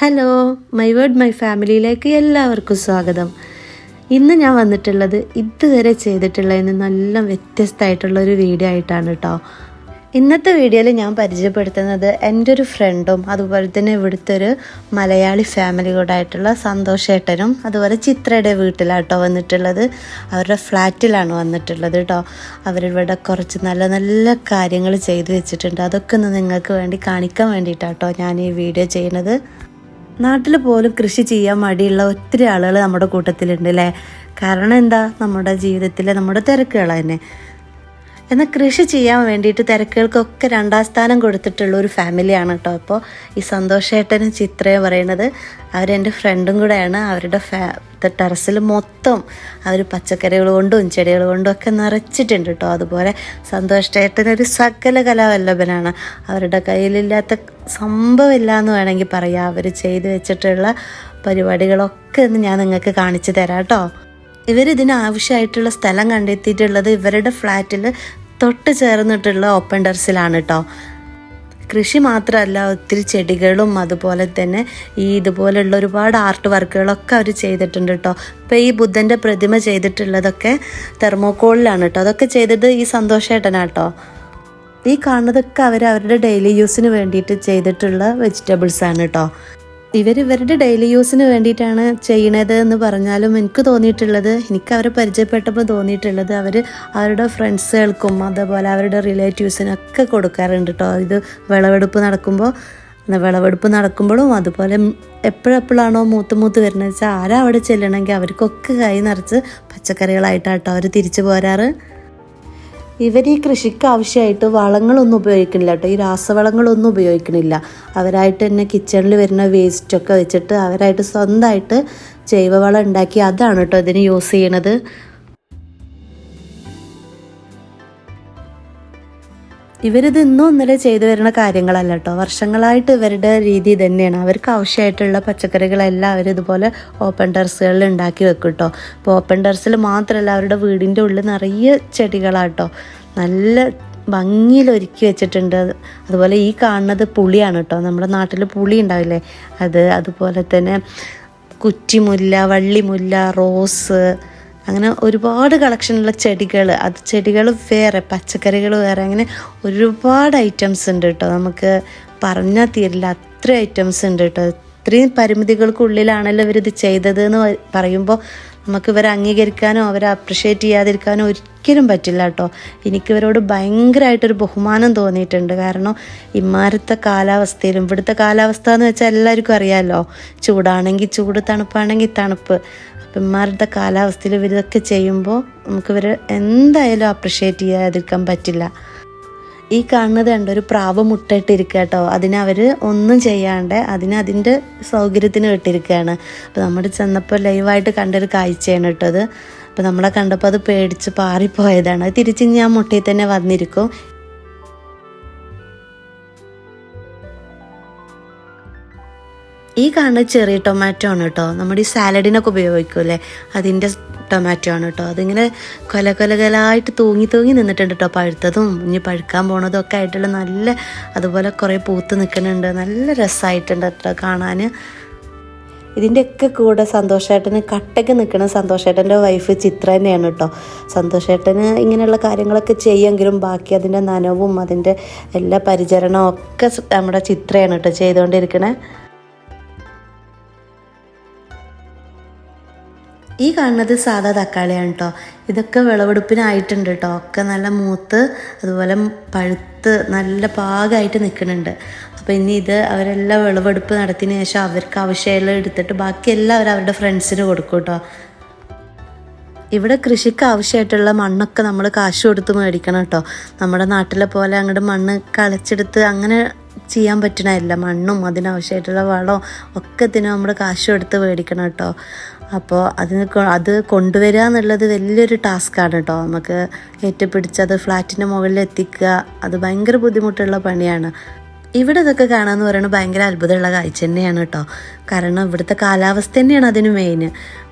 Hello my word my ഫാമിലിയിലേക്ക് എല്ലാവർക്കും സ്വാഗതം. ഇന്ന് ഞാൻ വന്നിട്ടുള്ളത് ഇതുവരെ ചെയ്തിട്ടുള്ളതിന് നല്ല വ്യത്യസ്തമായിട്ടുള്ള ഒരു വീഡിയോ ആയിട്ടാണ് കേട്ടോ ഇന്നത്തെ വീഡിയോയിൽ ഞാൻ പരിചയപ്പെടുത്തുന്നത് എന്റെ ഒരു ഫ്രണ്ടും അതുപോലെ തന്നെ ഇവിടുത്തെ ഒരു മലയാളി ഫാമിലി കൂടെ ആയിട്ടുള്ള സന്തോഷേട്ടനും അതുപോലെ ചിത്രയുടെ വീട്ടിലാട്ടോ വന്നിട്ടുള്ളത്. അവരുടെ ഫ്ലാറ്റിലാണ് വന്നിട്ടുള്ളത് കേട്ടോ അവരിവിടെ കുറച്ച് നല്ല നല്ല കാര്യങ്ങൾ ചെയ്തു വെച്ചിട്ടുണ്ട്. അതൊക്കെ ഒന്ന് നിങ്ങൾക്ക് വേണ്ടി കാണിക്കാൻ വേണ്ടിയിട്ടാട്ടോ ഞാൻ ഈ വീഡിയോ ചെയ്യുന്നത്. നാട്ടിൽ പോലും കൃഷി ചെയ്യാൻ മടിയുള്ള ഒത്തിരി ആളുകൾ നമ്മുടെ കൂട്ടത്തിലുണ്ട് അല്ലേ? കാരണം എന്താ? നമ്മുടെ ജീവിതത്തിലെ നമ്മുടെ തിരക്കുകൾ തന്നെ. എന്നാൽ കൃഷി ചെയ്യാൻ വേണ്ടിയിട്ട് തിരക്കുകൾക്കൊക്കെ രണ്ടാം സ്ഥാനം കൊടുത്തിട്ടുള്ള ഒരു ഫാമിലിയാണ് കേട്ടോ. അപ്പോൾ ഈ സന്തോഷേട്ടനും ചിത്രയും പറയുന്നത് അവരെന്റെ ഫ്രണ്ടും കൂടെയാണ്. അവരുടെ ഫാ ടെറസിൽ മൊത്തം അവർ പച്ചക്കറികൾ കൊണ്ടും ചെടികൾ കൊണ്ടും ഒക്കെ നിറച്ചിട്ടുണ്ട് കേട്ടോ. അതുപോലെ സന്തോഷേട്ടനൊരു സകല കലാവല്ലഭനാണ്. അവരുടെ കയ്യിലില്ലാത്ത സംഭവമില്ല എന്ന് വേണമെങ്കിൽ പറയാം. അവർ ചെയ്തു വെച്ചിട്ടുള്ള പരിപാടികളൊക്കെ ഒന്ന് ഞാൻ നിങ്ങൾക്ക് കാണിച്ചു തരാം കേട്ടോ. ഇവരിതിന് ആവശ്യമായിട്ടുള്ള സ്ഥലം കണ്ടെത്തിയിട്ടുള്ളത് ഇവരുടെ ഫ്ലാറ്റിൽ തൊട്ട് ചേർന്നിട്ടുള്ള ഓപ്പൺ ടെറസിലാണ് കേട്ടോ കൃഷി മാത്രമല്ല ഒത്തിരി ചെടികളും അതുപോലെ തന്നെ ഈ ഇതുപോലെയുള്ള ഒരുപാട് ആർട്ട് വർക്കുകളൊക്കെ അവർ ചെയ്തിട്ടുണ്ട് കേട്ടോ ഇപ്പോൾ ഈ ബുദ്ധന്റെ പ്രതിമ ചെയ്തിട്ടുള്ളതൊക്കെ തെർമോക്കോളിലാണ് കേട്ടോ അതൊക്കെ ചെയ്തത് ഈ സന്തോഷേട്ടനാട്ടോ ഈ കാണുന്നതൊക്കെ അവർ അവരുടെ ഡെയിലി യൂസിന് വേണ്ടിയിട്ട് ചെയ്തിട്ടുള്ള വെജിറ്റബിൾസാണ് കേട്ടോ ഇവർ ഇവരുടെ ഡെയിലി യൂസിന് വേണ്ടിയിട്ടാണ് ചെയ്യണത് എന്ന് പറഞ്ഞാലും എനിക്ക് തോന്നിയിട്ടുള്ളത് എനിക്ക് അവരെ പരിചയപ്പെട്ടപ്പോൾ തോന്നിയിട്ടുള്ളത് അവർ അവരുടെ ഫ്രണ്ട്സുകൾക്കും അതേപോലെ അവരുടെ റിലേറ്റീവ്സിനൊക്കെ കൊടുക്കാറുണ്ട് കേട്ടോ ഇത് വിളവെടുപ്പ് നടക്കുമ്പോൾ വിളവെടുപ്പ് നടക്കുമ്പോഴും അതുപോലെ എപ്പോഴെപ്പോഴാണോ മൂത്ത് മൂത്ത് വരുന്നത് വെച്ചാൽ ആരാ അവിടെ ചെല്ലണമെങ്കിൽ അവർക്കൊക്കെ കൈ നിറച്ച് പച്ചക്കറികളായിട്ടാട്ടോ അവർ തിരിച്ചു പോരാറ്. ഇവർ ഈ കൃഷിക്ക് ആവശ്യമായിട്ട് വളങ്ങളൊന്നും ഉപയോഗിക്കുന്നില്ല കേട്ടോ. ഈ രാസവളങ്ങളൊന്നും ഉപയോഗിക്കണില്ല. അവരായിട്ട് തന്നെ കിച്ചണിൽ വരുന്ന വേസ്റ്റൊക്കെ വെച്ചിട്ട് അവരായിട്ട് സ്വന്തമായിട്ട് ജൈവവളം ഉണ്ടാക്കി അതാണ് കേട്ടോ ഇതിന് യൂസ് ചെയ്യണത്. ഇവരിത് ഇന്നും ഇന്നലെ ചെയ്തു വരുന്ന കാര്യങ്ങളല്ല കേട്ടോ. വർഷങ്ങളായിട്ട് ഇവരുടെ രീതി തന്നെയാണ് അവർക്ക് ആവശ്യമായിട്ടുള്ള പച്ചക്കറികളെല്ലാം അവർ ഇതുപോലെ ഓപ്പൺ ടെറസുകളിൽ ഉണ്ടാക്കി വെക്കും കേട്ടോ. ഇപ്പോൾ ഓപ്പൺ ടെറസിൽ മാത്രമല്ല അവരുടെ വീടിന്റെ ഉള്ളിൽ നിറയെ ചെടികളാട്ടോ നല്ല ഭംഗിയിൽ ഒരുക്കി വെച്ചിട്ടുണ്ട്. അതുപോലെ ഈ കാണുന്നത് പുളിയാണ് കേട്ടോ. നമ്മുടെ നാട്ടിൽ പുളി ഉണ്ടാവില്ലേ? അത് അതുപോലെ തന്നെ കുറ്റിമുല്ല വള്ളിമുല്ല റോസ് അങ്ങനെ ഒരുപാട് കളക്ഷനുള്ള ചെടികൾ അത് ചെടികൾ വേറെ പച്ചക്കറികൾ വേറെ അങ്ങനെ ഒരുപാട് ഐറ്റംസ് ഉണ്ട് കേട്ടോ. നമുക്ക് പറഞ്ഞാൽ തീരില്ല. അത്ര ഐറ്റംസ് ഉണ്ട് കേട്ടോ. ഇത്രയും പരിമിതികൾക്കുള്ളിലാണല്ലോ ഇവരിത് ചെയ്തത് എന്ന് പറയുമ്പോൾ നമുക്ക് ഇവരെ അംഗീകരിക്കാനോ അവരെ അപ്രിഷ്യേറ്റ് ചെയ്യാതിരിക്കാനോ ഒരിക്കലും പറ്റില്ല കേട്ടോ. എനിക്കിവരോട് ഭയങ്കരമായിട്ടൊരു ബഹുമാനം തോന്നിയിട്ടുണ്ട്. കാരണം ഇമാരത്തെ കാലാവസ്ഥയിലും ഇവിടുത്തെ കാലാവസ്ഥ എന്ന് വെച്ചാൽ എല്ലാവർക്കും അറിയാമല്ലോ ചൂടാണെങ്കിൽ ചൂട് തണുപ്പാണെങ്കിൽ തണുപ്പ്. ഇമാരുടെ കാലാവസ്ഥയിൽ ഇവരിതൊക്കെ ചെയ്യുമ്പോൾ നമുക്കിവർ എന്തായാലും അപ്രിഷ്യേറ്റ് ചെയ്യാതിരിക്കാൻ പറ്റില്ല. ഈ കാണുന്നത് കണ്ട ഒരു പ്രാവ് മുട്ടയിട്ടിരിക്കുക കേട്ടോ. അതിന് അവർ ഒന്നും ചെയ്യാണ്ട് അതിന് അതിന്റെ സൗകര്യത്തിന് വിട്ടിരിക്കുകയാണ്. അപ്പോൾ നമ്മൾ ചെന്നപ്പോൾ ലൈവായിട്ട് കണ്ടൊരു കാഴ്ചയാണ് കേട്ടോ അത്. അപ്പോൾ നമ്മളെ കണ്ടപ്പോൾ അത് പേടിച്ച് പാറിപ്പോയതാണ്. അത് തിരിച്ച് ഞാൻ മുട്ടയിൽ തന്നെ വന്നിരിക്കും. ഈ കാണുന്ന ചെറിയ ടൊമാറ്റോ ആണ് കേട്ടോ നമ്മുടെ ഈ സാലഡിനൊക്കെ ഉപയോഗിക്കൂലേ അതിന്റെ ടൊമാറ്റോ ആണ് കേട്ടോ അതിങ്ങനെ കൊല കൊലകലായിട്ട് തൂങ്ങി തൂങ്ങി നിന്നിട്ടുണ്ട് കേട്ടോ പഴുത്തതും ഇനി പഴുക്കാൻ പോണതും ഒക്കെ ആയിട്ടുള്ള നല്ല അതുപോലെ കുറേ പൂത്ത് നിൽക്കുന്നുണ്ട്. നല്ല രസമായിട്ടുണ്ട് കേട്ടോ കാണാൻ ഇതിന്റെയൊക്കെ കൂടെ സന്തോഷേട്ടന് കട്ടയ്ക്ക് നിൽക്കുന്ന സന്തോഷേട്ടന്റെ വൈഫ് ചിത്ര തന്നെയാണ് കേട്ടോ സന്തോഷേട്ടന് ഇങ്ങനെയുള്ള കാര്യങ്ങളൊക്കെ ചെയ്യുമെങ്കിലും ബാക്കി അതിന്റെ നനവും അതിന്റെ എല്ലാ പരിചരണവും ഒക്കെ നമ്മുടെ ചിത്രയാണ് കേട്ടോ ചെയ്തുകൊണ്ടിരിക്കണേ. ഈ കാണുന്നത് സാധാ തക്കാളിയാണ് കേട്ടോ ഇതൊക്കെ വിളവെടുപ്പിനായിട്ടുണ്ട് കേട്ടോ ഒക്കെ നല്ല മൂത്ത് അതുപോലെ പഴുത്ത് നല്ല പാകമായിട്ട് നിൽക്കുന്നുണ്ട്. അപ്പോൾ ഇനി ഇത് അവരെല്ലാം വിളവെടുപ്പ് നടത്തിയതിന് ശേഷം അവർക്ക് ആവശ്യമുള്ള എടുത്തിട്ട് ബാക്കിയെല്ലാം അവർ അവരുടെ ഫ്രണ്ട്സിന് കൊടുക്കും കേട്ടോ ഇവിടെ കൃഷിക്ക് ആവശ്യമായിട്ടുള്ള മണ്ണൊക്കെ നമ്മൾ കാശ് കൊടുത്ത് മേടിക്കണം കേട്ടോ നമ്മുടെ നാട്ടിലെ പോലെ അങ്ങോട്ട് മണ്ണ് കളച്ചെടുത്ത് അങ്ങനെ ചെയ്യാൻ പറ്റണമല്ല മണ്ണും അതിനാവശ്യമായിട്ടുള്ള വളവും ഒക്കെ ഇതിന് നമ്മൾ കാശ് കൊടുത്ത് മേടിക്കണം കേട്ടോ അപ്പോൾ അതിന് അത് കൊണ്ടുവരിക എന്നുള്ളത് വലിയൊരു ടാസ്ക്കാണ് കേട്ടോ നമുക്ക് ഏറ്റുപിടിച്ച് അത് ഫ്ലാറ്റിന്റെ മുകളിൽ എത്തിക്കുക അത് ഭയങ്കര ബുദ്ധിമുട്ടുള്ള പണിയാണ്. ഇവിടെ ഇതൊക്കെ കാണാമെന്ന് പറയുന്നത് ഭയങ്കര അത്ഭുതമുള്ള കാഴ്ച തന്നെയാണ് കേട്ടോ കാരണം ഇവിടുത്തെ കാലാവസ്ഥ തന്നെയാണ് അതിന് മെയിൻ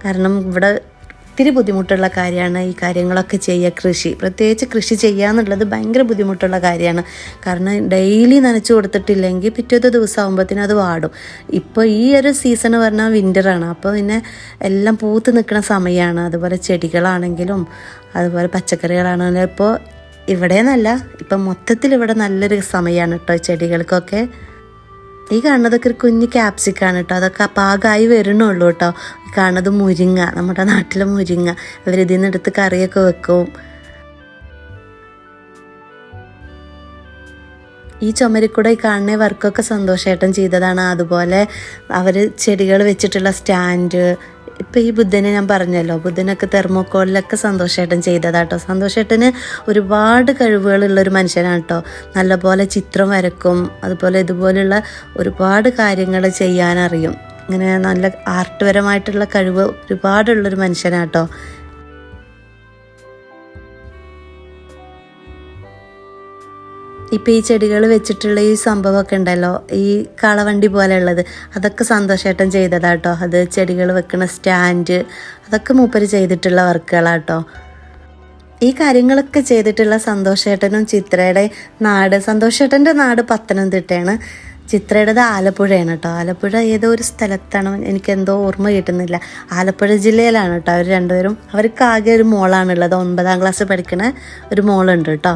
കാരണം ഇവിടെ ഇത്തിരി ബുദ്ധിമുട്ടുള്ള കാര്യമാണ് ഈ കാര്യങ്ങളൊക്കെ ചെയ്യുക കൃഷി. പ്രത്യേകിച്ച് കൃഷി ചെയ്യുക എന്നുള്ളത് ഭയങ്കര ബുദ്ധിമുട്ടുള്ള കാര്യമാണ്. കാരണം ഡെയിലി നനച്ചു കൊടുത്തിട്ടില്ലെങ്കിൽ പിറ്റേത്തെ ദിവസം ആകുമ്പോഴത്തേനും അത് വാടും. ഇപ്പോൾ ഈ ഒരു സീസൺ പറഞ്ഞാൽ വിന്ററാണ് അപ്പോൾ പിന്നെ എല്ലാം പൂത്ത് നിൽക്കുന്ന സമയമാണ്. അതുപോലെ ചെടികളാണെങ്കിലും അതുപോലെ പച്ചക്കറികളാണെങ്കിലും. ഇപ്പോൾ ഇവിടെ നിന്നല്ല ഇപ്പം മൊത്തത്തിൽ ഇവിടെ നല്ലൊരു സമയമാണ് കേട്ടോ ചെടികൾക്കൊക്കെ. ഈ കാണുന്നതൊക്കെ ഒരു കുഞ്ഞ് ക്യാപ്സിക്കാണ് കേട്ടോ അതൊക്കെ പാകമായി വരണുള്ളൂ കേട്ടോ കാണുന്നത് മുരിങ്ങ നമ്മുടെ നാട്ടിലെ മുരിങ്ങ. ഇവരിതിൽ നിന്ന് എടുത്ത് കറിയൊക്കെ വെക്കും. ഈ ചുമരിക്കൂടെ ഈ കാണുന്ന വർക്കൊക്കെ സന്തോഷമായിട്ടും ചെയ്തതാണ്. അതുപോലെ അവർ ചെടികൾ വെച്ചിട്ടുള്ള സ്റ്റാൻഡ് ഇപ്പം ഈ ബുദ്ധനെ ഞാൻ പറഞ്ഞല്ലോ ബുദ്ധനൊക്കെ തെർമോക്കോളിലൊക്കെ സന്തോഷേട്ടൻ ചെയ്തതാട്ടോ. സന്തോഷേട്ടന് ഒരുപാട് കഴിവുകളുള്ള ഒരു മനുഷ്യനാണ് കേട്ടോ നല്ലപോലെ ചിത്രം വരക്കും അതുപോലെ ഇതുപോലെയുള്ള ഒരുപാട് കാര്യങ്ങൾ ചെയ്യാനറിയും. ഇങ്ങനെ നല്ല ആർട്ട്പരമായിട്ടുള്ള കഴിവ് ഒരുപാടുള്ളൊരു മനുഷ്യനാട്ടോ. ഇപ്പം ഈ ചെടികൾ വെച്ചിട്ടുള്ള ഈ സംഭവമൊക്കെ ഉണ്ടല്ലോ ഈ കളവണ്ടി പോലെയുള്ളത് അതൊക്കെ സന്തോഷേട്ടൻ ചെയ്തതാട്ടോ. അത് ചെടികൾ വെക്കുന്ന സ്റ്റാൻഡ് അതൊക്കെ മൂപ്പര് ചെയ്തിട്ടുള്ള വർക്കുകളാട്ടോ. ഈ കാര്യങ്ങളൊക്കെ ചെയ്തിട്ടുള്ള സന്തോഷേട്ടനും ചിത്രയുടെ നാട് സന്തോഷേട്ടന്റെ നാട് പത്തനംതിട്ടയാണ്. ചിത്രയുടേത് ആലപ്പുഴയാണ് കേട്ടോ. ആലപ്പുഴ ഏതോ ഒരു സ്ഥലത്താണ് എനിക്ക് എന്തോ ഓർമ്മ കിട്ടുന്നില്ല. ആലപ്പുഴ ജില്ലയിലാണ് കേട്ടോ അവർ രണ്ടുപേരും. അവർക്ക് ആകെ ഒരു മോളാണുള്ളത്. ഒൻപതാം ക്ലാസ് പഠിക്കുന്ന ഒരു മോളുണ്ട് കേട്ടോ.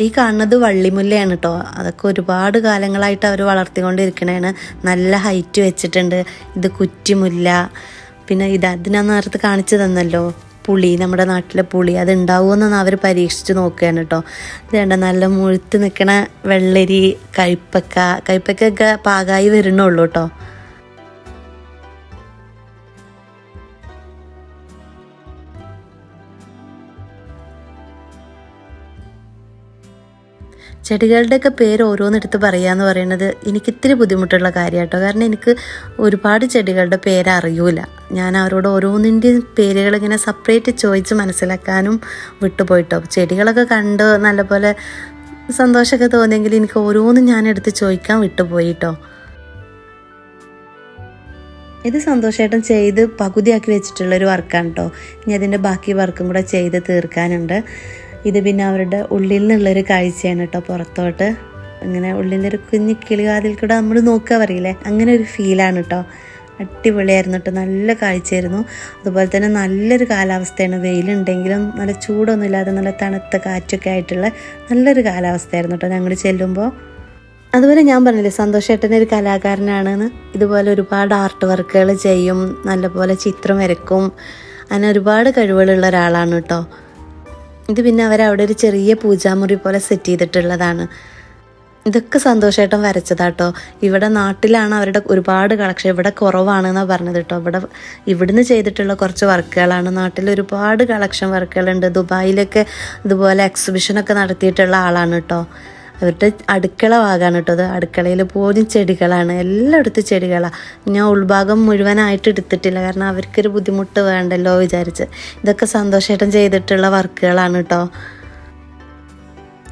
ഈ കാണുന്നത് വള്ളിമുല്ലയാണ് കേട്ടോ അതൊക്കെ ഒരുപാട് കാലങ്ങളായിട്ട് അവർ വളർത്തിക്കൊണ്ടിരിക്കണേണ്. നല്ല ഹൈറ്റ് വെച്ചിട്ടുണ്ട്. ഇത് കുറ്റിമുല്ല. പിന്നെ ഇത് അതിനാ നേരത്തെ കാണിച്ചു തന്നല്ലോ. പുളി നമ്മുടെ നാട്ടിലെ പുളി. അത് ഉണ്ടാവുമെന്നാണ് അവർ പരീക്ഷിച്ച് നോക്കുകയാണ് കേട്ടോ ഇതേണ്ട നല്ല മുഴുത്ത് നിൽക്കണ വെള്ളരി കയ്പ്പക്ക കയ്പ്പക്കൊക്കെ പാകായി വരുന്നുള്ളൂ കേട്ടോ ചെടികളുടെയൊക്കെ പേര് ഓരോന്നെടുത്ത് പറയാന്ന് പറയുന്നത് എനിക്ക് ഇത്തിരി ബുദ്ധിമുട്ടുള്ള കാര്യം കേട്ടോ കാരണം എനിക്ക് ഒരുപാട് ചെടികളുടെ പേര് അറിയൂല. ഞാൻ അവരോട് ഓരോന്നിന്റെയും പേരുകൾ ഇങ്ങനെ സെപ്പറേറ്റ് ചോദിച്ച് മനസ്സിലാക്കാനും വിട്ടുപോയിട്ടോ. ചെടികളൊക്കെ കണ്ട് നല്ലപോലെ സന്തോഷമൊക്കെ തോന്നിയെങ്കിൽ എനിക്ക് ഓരോന്നും ഞാൻ എടുത്ത് ചോദിക്കാൻ വിട്ടുപോയിട്ടോ. ഇത് സന്തോഷമായിട്ടും ചെയ്ത് പകുതിയാക്കി വെച്ചിട്ടുള്ളൊരു വർക്കാണ് കേട്ടോ ഇനി അതിന്റെ ബാക്കി വർക്കും കൂടെ ചെയ്ത് തീർക്കാനുണ്ട്. ഇത് പിന്നെ അവരുടെ ഉള്ളിൽ നിന്നുള്ളൊരു കാഴ്ചയാണ് കേട്ടോ പുറത്തോട്ട്. അങ്ങനെ ഉള്ളിന്റെ ഒരു കുഞ്ഞു കിളികാതിൽ കൂടെ നമ്മൾ നോക്കുക പറയില്ലേ? അങ്ങനെ ഒരു ഫീലാണ് കേട്ടോ. അടിപൊളിയായിരുന്നു കേട്ടോ. നല്ല കാഴ്ചയായിരുന്നു. അതുപോലെ തന്നെ നല്ലൊരു കാലാവസ്ഥയാണ്. വെയിലുണ്ടെങ്കിലും നല്ല ചൂടൊന്നും ഇല്ലാതെ നല്ല തണുത്ത കാറ്റൊക്കെ ആയിട്ടുള്ള നല്ലൊരു കാലാവസ്ഥയായിരുന്നു കേട്ടോ ഞങ്ങൾ ചെല്ലുമ്പോൾ. അതുപോലെ ഞാൻ പറഞ്ഞില്ലേ സന്തോഷേട്ടൻ ഒരു കലാകാരനാണെന്ന്. ഇതുപോലെ ഒരുപാട് ആർട്ട് വർക്കുകൾ ചെയ്യും. നല്ലപോലെ ചിത്രം വരക്കും അങ്ങനെ ഒരുപാട് കഴിവുകളുള്ള ഒരാളാണ് കേട്ടോ. ഇത് പിന്നെ അവരവിടെ ഒരു ചെറിയ പൂജാമുറി പോലെ സെറ്റ് ചെയ്തിട്ടുള്ളതാണ്. ഇതൊക്കെ സന്തോഷമായിട്ടും വരച്ചതാട്ടോ. ഇവിടെ നാട്ടിലാണ് അവരുടെ ഒരുപാട് കളക്ഷൻ ഇവിടെ കുറവാണെന്നാണ് പറഞ്ഞത് കേട്ടോ. ഇവിടെ ഇവിടുന്ന് ചെയ്തിട്ടുള്ള കുറച്ച് വർക്കുകളാണ്. നാട്ടിൽ ഒരുപാട് കളക്ഷൻ വർക്കുകളുണ്ട് ദുബായിലൊക്കെ ഇതുപോലെ എക്സിബിഷനൊക്കെ നടത്തിയിട്ടുള്ള ആളാണ് കേട്ടോ. അവരുടെ അടുക്കള ഭാഗമാണ് കേട്ടോ അത്. അടുക്കളയിൽ പോലും ചെടികളാണ്. എല്ലായിടത്തും ചെടികളാണ് ഞാൻ ഉൾഭാഗം മുഴുവനായിട്ട് എടുത്തിട്ടില്ല. കാരണം അവർക്കൊരു ബുദ്ധിമുട്ട് വേണ്ടല്ലോ വിചാരിച്ച്. ഇതൊക്കെ സന്തോഷമായിട്ടും ചെയ്തിട്ടുള്ള വർക്കുകളാണ് കേട്ടോ.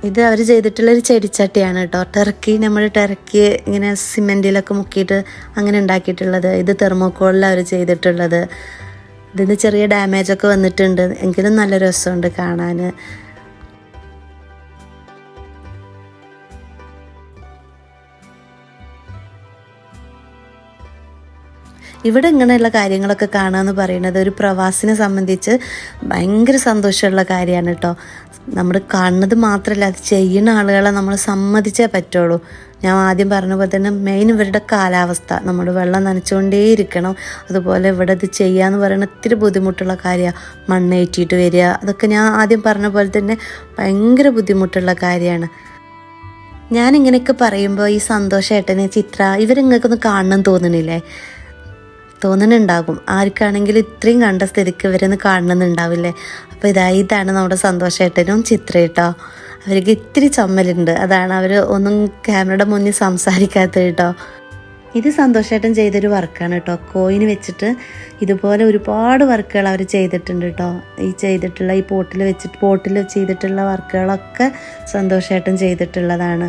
ഇത് അവർ ചെയ്തിട്ടുള്ള ഒരു ചെടിച്ചട്ടിയാണ് കേട്ടോ. ടെറക്കി നമ്മൾ ടെറക്കി ഇങ്ങനെ സിമെന്റിലൊക്കെ മുക്കിയിട്ട് അങ്ങനെ ഉണ്ടാക്കിയിട്ടുള്ളത്. ഇത് തെർമോക്കോളിൽ അവർ ചെയ്തിട്ടുള്ളത്. ഇതിന് ചെറിയ ഡാമേജൊക്കെ വന്നിട്ടുണ്ട്. എങ്കിലും നല്ല രസമുണ്ട് കാണാൻ ഇവിടെ ഇങ്ങനെയുള്ള കാര്യങ്ങളൊക്കെ കാണുക പറയുന്നത് ഒരു പ്രവാസിനെ സംബന്ധിച്ച് ഭയങ്കര സന്തോഷമുള്ള കാര്യമാണ് കേട്ടോ. നമ്മൾ കാണുന്നത് മാത്രമല്ല അത് ചെയ്യുന്ന ആളുകളെ നമ്മൾ സമ്മതിച്ചേ പറ്റുള്ളൂ. ഞാൻ ആദ്യം പറഞ്ഞ പോലെ തന്നെ മെയിൻ ഇവരുടെ കാലാവസ്ഥ. നമ്മൾ വെള്ളം നനച്ചുകൊണ്ടേയിരിക്കണം അതുപോലെ ഇവിടെ ഇത് ചെയ്യാന്ന് പറയുന്ന ഇത്തിരി ബുദ്ധിമുട്ടുള്ള കാര്യമാണ് മണ്ണേറ്റിയിട്ട് വരിക. അതൊക്കെ ഞാൻ ആദ്യം പറഞ്ഞ പോലെ തന്നെ ഭയങ്കര ബുദ്ധിമുട്ടുള്ള കാര്യമാണ് ഞാൻ ഇങ്ങനെയൊക്കെ പറയുമ്പോൾ ഈ സന്തോഷേട്ടനെ ചിത്ര ഇവരിങ്ങൾക്കൊന്ന് കാണണം തോന്നണില്ലേ? തോന്നുന്നുണ്ടാകും ആർക്കാണെങ്കിലും ഇത്രയും കണ്ട സ്ഥിതിക്ക് ഇവരൊന്ന് കാണണമെന്നുണ്ടാവില്ലേ അപ്പോൾ ഇതാ ഇതാണ് നമ്മുടെ സന്തോഷേട്ടനും ചിത്ര കേട്ടോ. അവർക്ക് ഇത്തിരി ചമ്മലുണ്ട്. അതാണ് അവർ ഒന്നും ക്യാമറയുടെ മുന്നിൽ സംസാരിക്കാത്തത് കേട്ടോ. ഇത് സന്തോഷേട്ടൻ ചെയ്തൊരു വർക്കാണ് കേട്ടോ. കോയിന് വെച്ചിട്ട് ഇതുപോലെ ഒരുപാട് വർക്കുകൾ അവർ ചെയ്തിട്ടുണ്ട് കേട്ടോ. ഈ ചെയ്തിട്ടുള്ള ഈ പോട്ടിൽ വെച്ചിട്ട് പോട്ടിൽ ചെയ്തിട്ടുള്ള വർക്കുകളൊക്കെ സന്തോഷേട്ടൻ ചെയ്തിട്ടുള്ളതാണ്.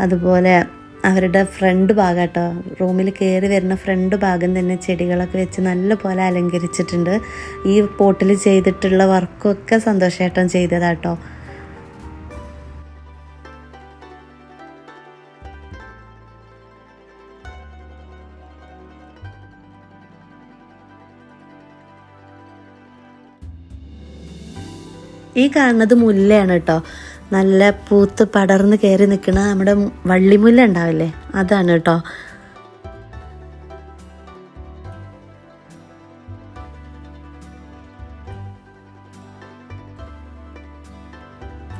അതുപോലെ അവരുടെ ഫ്രണ്ട് ഭാഗം റൂമിൽ കയറി വരുന്ന ഫ്രണ്ട് ഭാഗം തന്നെ ചെടികളൊക്കെ വെച്ച് നല്ല പോലെ അലങ്കരിച്ചിട്ടുണ്ട്. ഈ പോട്ടിൽ ചെയ്തിട്ടുള്ള വർക്കൊക്കെ സന്തോഷമായിട്ടും ചെയ്തതാട്ടോ. ഈ കാണുന്നത് മുല്ലയാണ് കേട്ടോ നല്ല പൂത്ത് പടർന്ന് കയറി നിൽക്കുന്ന നമ്മുടെ വള്ളിമുല്ല ഉണ്ടാവില്ലേ? അതാണ് കേട്ടോ.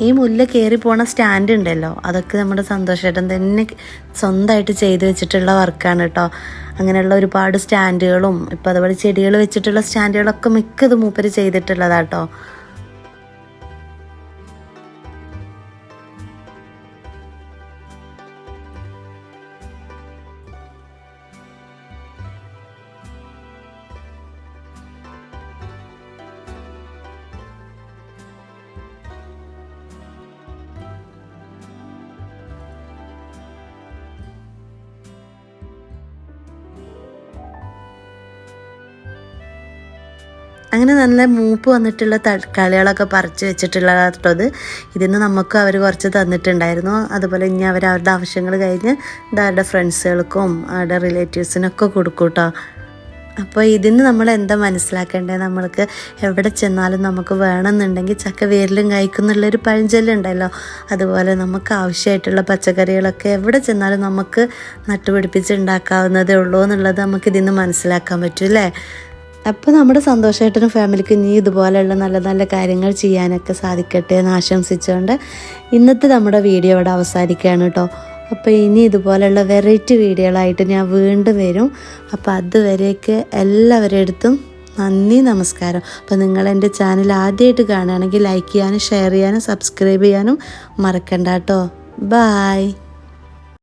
ഈ മുല്ല കയറി പോണ സ്റ്റാൻഡ് ഉണ്ടല്ലോ. അതൊക്കെ നമ്മുടെ സന്തോഷേട്ടൻ തന്നെ സ്വന്തമായിട്ട് ചെയ്തു വെച്ചിട്ടുള്ള വർക്കാണ് കേട്ടോ. അങ്ങനെയുള്ള ഒരുപാട് സ്റ്റാൻഡുകളും ഇപ്പം അതുപോലെ ചെടികൾ വെച്ചിട്ടുള്ള സ്റ്റാൻഡുകളൊക്കെ മിക്കത് മൂപ്പര് ചെയ്തിട്ടുള്ളതാട്ടോ അങ്ങനെ നല്ല മൂപ്പ് വന്നിട്ടുള്ള തക്കാളികളൊക്കെ പറിച്ച് വെച്ചിട്ടുള്ളത് ഇതിന് നമുക്ക് അവർ കുറച്ച് തന്നിട്ടുണ്ടായിരുന്നു. അതുപോലെ ഇനി അവർ അവരുടെ ആവശ്യങ്ങൾ കഴിഞ്ഞ് അവരുടെ ഫ്രണ്ട്സുകൾക്കും അവരുടെ റിലേറ്റീവ്സിനൊക്കെ കൊടുക്കും കേട്ടോ അപ്പോൾ ഇതിന് നമ്മൾ എന്താ മനസ്സിലാക്കേണ്ടത് നമ്മൾക്ക് എവിടെ ചെന്നാലും നമുക്ക് വേണമെന്നുണ്ടെങ്കിൽ ചക്ക വേരിലും കഴിക്കുന്നുള്ളൊരു പഴഞ്ചൊല്ലുണ്ടല്ലോ അതുപോലെ നമുക്ക് ആവശ്യമായിട്ടുള്ള പച്ചക്കറികളൊക്കെ എവിടെ ചെന്നാലും നമുക്ക് നട്ടുപിടിപ്പിച്ച് ഉണ്ടാക്കാവുന്നതേ ഉള്ളൂ എന്നുള്ളത് നമുക്ക് ഇതിന് മനസ്സിലാക്കാൻ പറ്റും അല്ലേ? അപ്പോൾ നമ്മുടെ സന്തോഷമായിട്ടൊരു ഫാമിലിക്ക് ഇനി ഇതുപോലെയുള്ള നല്ല നല്ല കാര്യങ്ങൾ ചെയ്യാനൊക്കെ സാധിക്കട്ടെ എന്ന് ആശംസിച്ചുകൊണ്ട് ഇന്നത്തെ നമ്മുടെ വീഡിയോ ഇവിടെ അവസാനിക്കുകയാണ് കേട്ടോ. അപ്പോൾ ഇനി ഇതുപോലെയുള്ള വെറൈറ്റി വീഡിയോകളായിട്ട് ഞാൻ വീണ്ടും വരും. അപ്പോൾ അതുവരേക്ക് എല്ലാവരുടെ അടുത്തും നന്ദി നമസ്കാരം. അപ്പോൾ നിങ്ങൾ എന്റെ ചാനൽ ആദ്യമായിട്ട് കാണുകയാണെങ്കിൽ ലൈക്ക് ചെയ്യാനും ഷെയർ ചെയ്യാനും സബ്സ്ക്രൈബ് ചെയ്യാനും മറക്കണ്ട കേട്ടോ. ബായ്